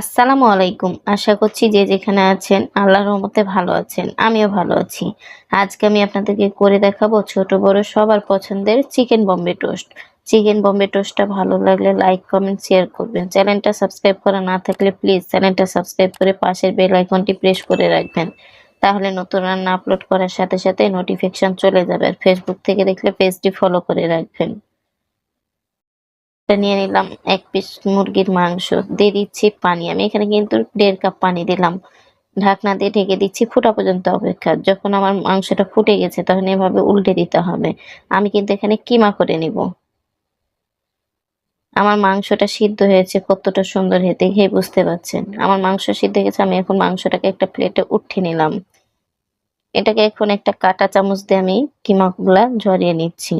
আসসালামু আলাইকুম। আশা করছি যে যেখানে আছেন আল্লাহর রহমতে ভালো আছেন। আমিও ভালো আছি। আজকে আমি আপনাদেরকে করে দেখাবো ছোট বড় সবার পছন্দের chicken Bombay toast. Chicken Bombay টোস্টটা ভালো লাগলে লাইক, কমেন্ট, শেয়ার করবেন। চ্যানেলটা সাবস্ক্রাইব করা না থাকলে প্লিজ চ্যানেলটা সাবস্ক্রাইব করে পাশের বেল আইকনটি প্রেস করে রাখবেন। তাহলে নতুন রান্না আপলোড করার সাথে সাথে নোটিফিকেশন চলে যাবে। আর ফেসবুক থেকে দেখলে পেজটি ফলো করে রাখবেন। এটা নিয়ে নিলাম এক পিস মুরগির মাংস, দিয়ে দিচ্ছি পানি। আমি এখানে কিন্তু দেড় কাপ পানি দিলাম। ঢাকনা দিয়ে ঢেকে দিচ্ছি, ফুটা পর্যন্ত অপেক্ষা। যখন আমার মাংসটা ফুটে গেছে, তখন এভাবে উল্টে দিতে হবে। আমি কিন্তু এখানে কিমা করে নিব। আমার মাংসটা সিদ্ধ হয়েছে কতটা সুন্দর হয়ে দেখেই বুঝতে পারছেন? আমার মাংস সিদ্ধ হয়ে গেছে আমি এখন মাংসটাকে একটা প্লেটে উঠিয়ে নিলাম। এটাকে এখন একটা কাঁটা চামচ দিয়ে আমি কিমাগুলা ঝরিয়ে নিচ্ছি।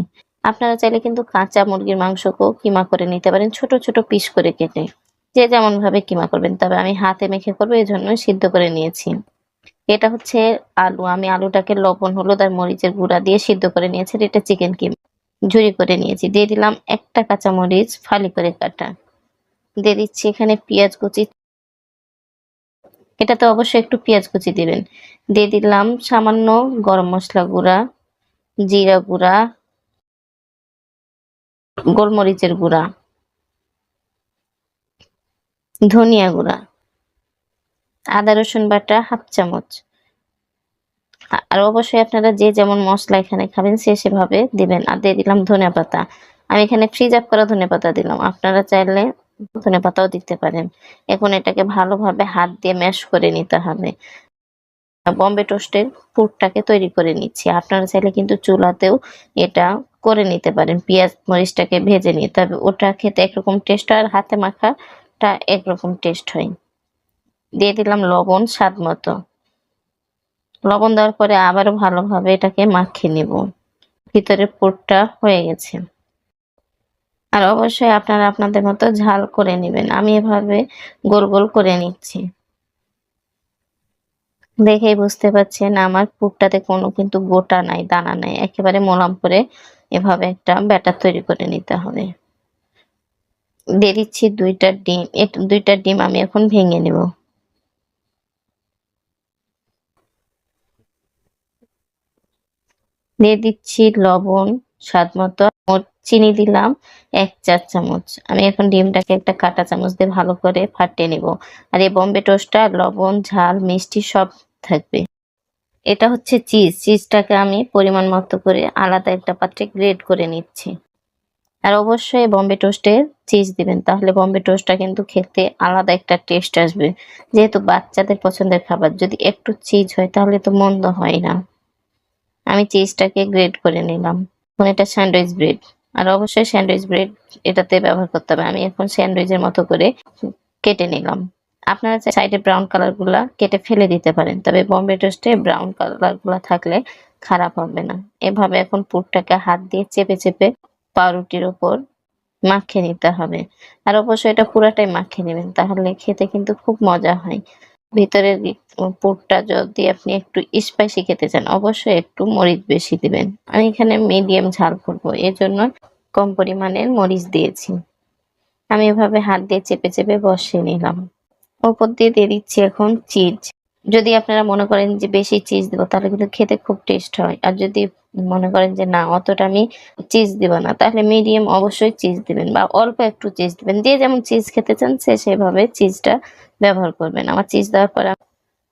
আপনারা চাইলে কিন্তু কাঁচা মুরগির মাংসকেও কিমা করে নিতে পারেন, ছোট ছোট পিস করে কেটে। যে যেমন ভাবে কিমা করবেন, তবে আমি হাতে মেখে করব এই জন্য সিদ্ধ করে নিয়েছি। এটা হচ্ছে আলু। আমি আলুটাকে লবণ, হলুদ আর মরিচের গুঁড়া দিয়ে সিদ্ধ করে নিয়েছি এটা চিকেন কিমা ঝুরি করে নিয়েছি। দিয়ে দিলাম একটা কাঁচা মরিচ ফালি করে কাটা। দিয়ে দিচ্ছি এখানে পেঁয়াজ কুচি। এটাতে অবশ্যই একটু পেঁয়াজ কুচি দিবেন। দিয়ে দিলাম সামান্য গরম মশলা গুঁড়া, জিরা গুঁড়া গোলমরিচের গুঁড়া, ধনিয়া গুঁড়া, আদা, রসুন বাটা, হাফ চামচ। আর অবশ্যই আপনারা যে যেমন মশলা এখানে খাবেন সে সেভাবে দিবেন। আর দিয়ে দিলাম ধনে পাতা। আমি এখানে ফ্রিজ আপ করা ধনে পাতা দিলাম। আপনারা চাইলে ধনে পাতাও দিতে পারেন। এখন এটাকে ভালোভাবে হাত দিয়ে ম্যাশ করে নিতে হবে। বম্বে টোস্টের পুরটাকে তৈরি করে নিচ্ছি। আপনারা চাইলে কিন্তু চুলাতেও এটা করে নিতে পারেন, পেঁয়াজ মরিচটাকে ভেজে নিতে হবে ওটা খেতে একরকম টেস্ট হয় আর হাতে মাখাটা একরকম টেস্ট হয়। দিয়ে দিলাম লবণ স্বাদ মতো। লবণ দেওয়ার পরে আবারও ভালোভাবে এটাকে মাখিয়ে নেব। ভিতরে পুরটা হয়ে গেছে। আর অবশ্যই আপনারা আপনাদের মতো ঝাল করে নেবেন। আমি এভাবে গোল গোল করে নিচ্ছি। দেখেই বুঝতে পারছেন, আমার পুরটাতে কোনো কিন্তু গোটা নাই, দানা নাই। একেবারে মোলাম করে এভাবে একটা ব্যাটার তৈরি করে নিতে হবে। দিয়ে দিচ্ছি দুইটা ডিম। দুইটা ডিম আমি এখন ভেঙে নেব। দিয়ে দিচ্ছি লবণ। স্বাদ মতো চিনি দিলাম, এক চার চামচ। আমি এখন ডিমটাকে একটা কাঁটা চামচ দিয়ে ভালো করে ফাটিয়ে নিব। আর এই বম্বে টোস্টটা লবণ, ঝাল, মিষ্টি সব থাকবে। এটা হচ্ছে চিজ। চিজটাকে আমি পরিমাণ মতো করে আলাদা একটা পাত্রে গ্রেড করে নিচ্ছি। আর অবশ্যই বম্বে টোস্টে চিজ দিবেন, তাহলে বম্বে টোস্টটা কিন্তু খেতে আলাদা একটা টেস্ট আসবে। যেহেতু বাচ্চাদের পছন্দের খাবার, যদি একটু চিজ হয় তাহলে তো মন্দ হয় না। আমি চিজটাকে গ্রেড করে নিলাম। এখন এটা স্যান্ডউইচ ব্রেড। আর অবশ্যই স্যান্ডউইচ ব্রেড এটাতে ব্যবহার করতে হবে। আমি এখন স্যান্ডউইচের মতো করে কেটে নিলাম। আপনারা সাইডে ব্রাউন কালারগুলা কেটে ফেলে দিতে পারেন। তবে বম্বে টোস্টে ব্রাউন কালারগুলা থাকলে খারাপ হবে না। এভাবে এখন পুরটাকে হাত দিয়ে চেপে চেপে পাউরুটির উপর মাখিয়ে নিতে হবে। আর অবশ্যই এটা পুরাটাই মাখিয়ে নেবেন। তাহলে খেতে কিন্তু খুব মজা হয়। ভিতরের পুরটা যদি আপনি একটু স্পাইসি খেতে চান, অবশ্যই একটু মরিচ বেশি দিবেন। আমি এখানে মিডিয়াম ঝাল করব, এজন্য জন্য কম পরিমাণের মরিচ দিয়েছি। আমি এভাবে হাত দিয়ে চেপে চেপে বসিয়ে নিলাম। ওপর দিয়ে দিয়ে দিচ্ছি এখন চিজ যদি আপনারা মনে করেন যে বেশি চিজ দেবো, তাহলে কিন্তু খেতে খুব টেস্ট হয়। আর যদি মনে করেন যে না, অতটা আমি চিজ দিব না, তাহলে মিডিয়াম অবশ্যই চিজ দিবেন বা অল্প একটু চিজ দিবেন। যে যেমন চিজ খেতে চান, সে সেভাবে চিজটা ব্যবহার করবেন। আমার চিজ দেওয়ার পরে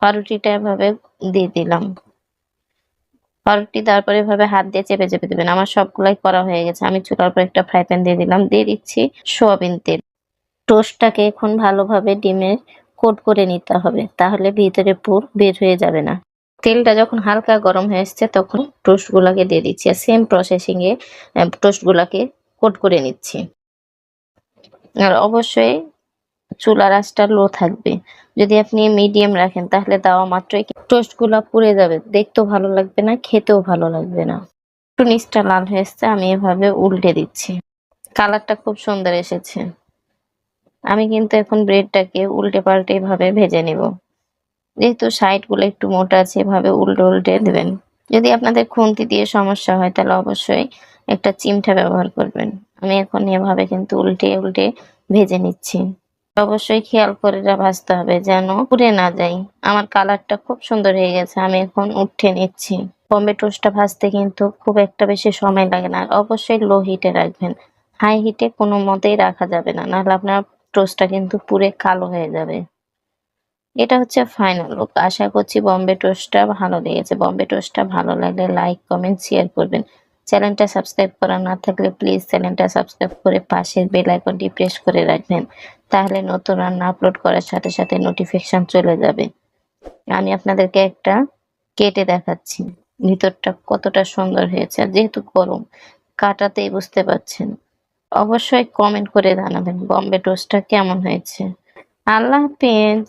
পাউরুটিটা এভাবে দিয়ে দিলাম। পাউরুটি দেওয়ার পরে এভাবে হাত দিয়ে চেপে চেপে দেবেন। আমার সবগুলাই করা হয়ে গেছে। আমি চুলার পর একটা ফ্রাই প্যান দিয়ে দিলাম। দিয়ে দিচ্ছি সোয়াবিন তেল। টোস্টটাকে এখন ভালোভাবে ডিমে কোট করে নিতে হবে, তাহলে ভিতরে পুর বের হয়ে যাবে না। তেলটা যখন হালকা গরম হয়ে এসছে তখন টোস্ট গুলাকে দিয়ে দিচ্ছি আর সেম প্রসেসিং এ টোস্ট গুলাকে কোট করে নিচ্ছি। আর অবশ্যই চুলার আঁচটা লো থাকবে। যদি আপনি মিডিয়াম রাখেন, তাহলে দেওয়া মাত্রই টোস্টগুলা পুড়ে যাবে। দেখতেও ভালো লাগবে না, খেতেও ভালো লাগবে না। একটু নিচটা লাল হয়ে এসছে আমি এভাবে উল্টে দিচ্ছি। কালারটা খুব সুন্দর এসেছে। আমি কিন্তু এখন ব্রেডটাকে উল্টে পাল্টে এভাবে ভেজে নেব। যেহেতু সাইডগুলো একটু মোটা আছে, এভাবে উল্টে উল্টে দেবেন। যদি আপনাদের খুন্তি দিয়ে সমস্যা হয়, তাহলে অবশ্যই একটা চিমটা ব্যবহার করবেন। আমি এখন এভাবে কিন্তু উল্টে উল্টে ভেজে নিচ্ছি। অবশ্যই খেয়াল করে ভাজতে হবে, যেন পুড়ে না যায়। আমার কালারটা খুব সুন্দর হয়ে গেছে, আমি এখন উঠে নিচ্ছি। বম্বে টোস্টটা ভাজতে কিন্তু খুব একটা বেশি সময় লাগে না অবশ্যই লো হিটে রাখবেন। হাই হিটে কোনো মতেই রাখা যাবে না, নাহলে আপনার টোস্টটা কিন্তু পুরে কালো হয়ে যাবে। এটা হচ্ছে ফাইনাল লুক আশা করছি বম্বে টোস্টটা ভালো লেগেছে। বম্বে টোস্টটা ভালো লাগলে লাইক কমেন্ট শেয়ার করবেন। চ্যানেলটা সাবস্ক্রাইব করা না থাকলে প্লিজ চ্যানেলটা সাবস্ক্রাইব করে পাশের বেল আইকনটি প্রেস করে রাখবেন। তাহলে নতুন রান্না আপলোড করার সাথে সাথে নোটিফিকেশন চলে যাবে। আমি আপনাদেরকে একটা কেটে দেখাচ্ছি। ভিতরটা কতটা সুন্দর হয়েছে। আর যেহেতু গরম, কাটাতেই বুঝতে পারছেন। অবশ্যই কমেন্ট করে জানাবেন। বম্বে টোস্টটা কেমন হয়েছে? আল্লাহ হাফেজ।